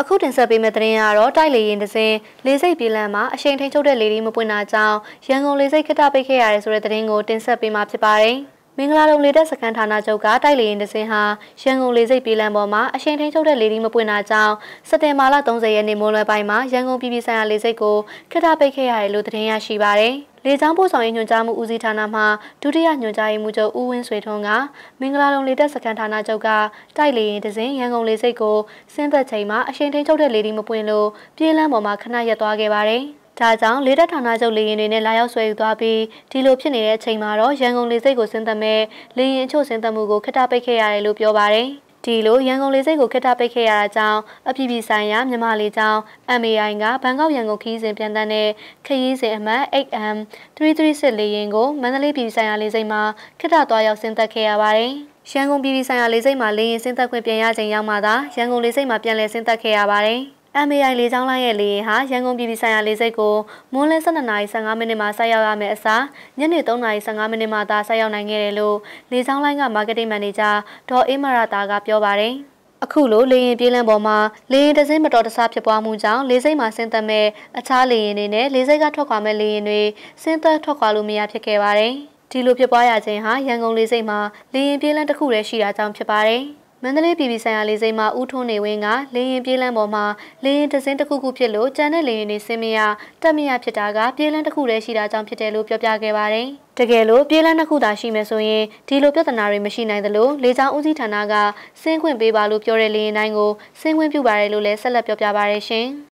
အခုတင်ဆက်ပေးမယ့်သတင်းကတော့တိုက်လေရင်တစ်စင်းလေစိတ်ပြည်လန်မှာအရှိန်ထိန်ချုပ်တဲ့လေဒီမပွင့်တာကြောင့်ရန်ကုန်လေစိတ်ခက်တပိတ်ခဲ့ရတယ်ဆိုတဲ့သတင်းကိုတင်ဆက်ပေးမှာဖြစ်ပါတယ်။ မင်္ဂလာတုံလေတပ်စခန်းဌာနချုပ်ကတိုက်လေရင်တစ်စင်းဟာရန်ကုန်လေစိတ်ပြည်လန်ပေါ်မှာအရှိန်ထိန်ချုပ်တဲ့လေဒီမပွင့်တာကြောင့်စက်တင်ဘာလ30ရက်နေ့မိုးလွယ်ပိုင်းမှာရန်ကုန်ပြည်ပြည်ဆိုင်ရာလေစိတ်ကိုခက်တပိတ်ခဲ့ရတယ်လို့သတင်းရရှိပါတယ်။လေကြောင်းပို့ဆောင်ရေးညွှန်ကြားမှုဦးစီးဌာနမှဒုတိယညွှန်ကြားရေးမှူးချုပ်ဦးဝင်းဆွေထွန်းကမင်္ဂလာလုံလေတပ်စခန်းဌာနချုပ်ကတိုက်လေရင်တစဉ်ရန်ကုန်လေစိတ်ကိုစင်းသက်ချိန်မှာအရှင်ထိန်ချုပ်တဲ့လေဒီမပွင့်လို့ပြေးလန်းပေါ်မှာခဏရက်သွားခဲ့ပါတယ်။ ဒါကြောင့်လေတပ်ဌာနချုပ်လေရင်တွေနဲ့လာရောက်ဆွဲယူသွားပြီးဒီလိုဖြစ်နေတဲ့အချိန်မှာတော့ရန်ကုန်လေစိတ်ကိုစင်းသက်မဲ့လေရင်အချို့စင်းသက်မှုကိုခက်တာပိတ်ခဲ့ရတယ်လို့ပြောပါတယ်။ဒီလိုရန်ကုန်လေဆိပ်ကိုခက်တာပိတ်ခဲ့ရတာကြောင့်အပြည်ပြည်ဆိုင်ရာမြန်မာလေကြောင်း MAI ကဘန်ကောက်ရန်ကုန်ခီးစဉ်ပြန်တန်းတဲ့ခရီးစဉ်အမှတ် 8M 336လေယာဉ်ကိုမန္တလေးပြည်ဆိုင်ရာလေဆိပ်မှာခက်တာသွားရောက်ဆင်းသက်ခဲ့ရပါတယ်။ရန်ကုန်ပြည်ပြည်ဆိုင်ရာလေဆိပ်မှာလေယာဉ်ဆင်းသက်ခွင့်ပြန်ရချိန်ရောက်မှသာရန်ကုန်လေဆိပ်မှာပြန်လည်ဆင်းသက်ခဲ့ရပါတယ်။ MAI လေကြောင်းလိုင်းရဲ့လေယာဉ်ဟာရန်ကုန်ပြည်ပြည်ဆိုင်ရာလေဆိပ်ကိုမွန်းလယ်12:15မိနစ်မှာဆိုက်ရောက်ရမယ့်အစားညနေ3:15မိနစ်မှာသာဆိုက်ရောက်နိုင်ခဲ့တယ်လို့လေကြောင်းလိုင်းက Marketing Manager ဒေါ်အေးမရတာကပြောပါတယ်။အခုလိုလေရင်ပြေးလန်းပေါ်မှာလေရင်တစင်းမတော်တဆဖြစ်ပွားမှုကြောင့်လေစိတ်မှာဆင်းသက်မဲ့အခြားလေရင်တွေနဲ့လေစိတ်ကထွက်ခွာမဲ့လေရင်တွေဆင်းသက်ထွက်ခွာလို့မရဖြစ်ခဲ့ပါတယ်။ဒီလိုဖြစ်ပွားရခြင်းဟာရန်ကုန်လေစိတ်မှာလေရင်ပြေးလန်းတစ်ခုတည်းရှိတာကြောင့်ဖြစ်ပါတယ်။ မန္တလေးပြည်ပြည်ဆိုင်ရာလေဆိပ်မှာဦးထွန်းနေဝင်းကလေရင်ပြေးလန်းပေါ်မှာလေရင်တစင်းတစ်ခုခုဖြစ်လို့ကျန်တဲ့လေရင်တွေဆင်းမရတက်မရဖြစ်တာကပြေးလန်းတစ်ခုတည်းရှိတာကြောင့်ဖြစ်တယ်လို့ပြောပြခဲ့ပါတယ်။တကယ်လို့ပြေးလန်းတစ်ခုသာရှိမယ်ဆိုရင်ဒီလိုပြဿနာတွေမရှိနိုင်သလိုလေကြောင်းဦးစီးဌာနကဆင်းခွင့်ပေးပါလို့ပြောတဲ့လေရင်တိုင်းကိုဆင်းခွင့်ပြုပါတယ်လို့လည်းဆက်လက်ပြောပြပါရရှင်။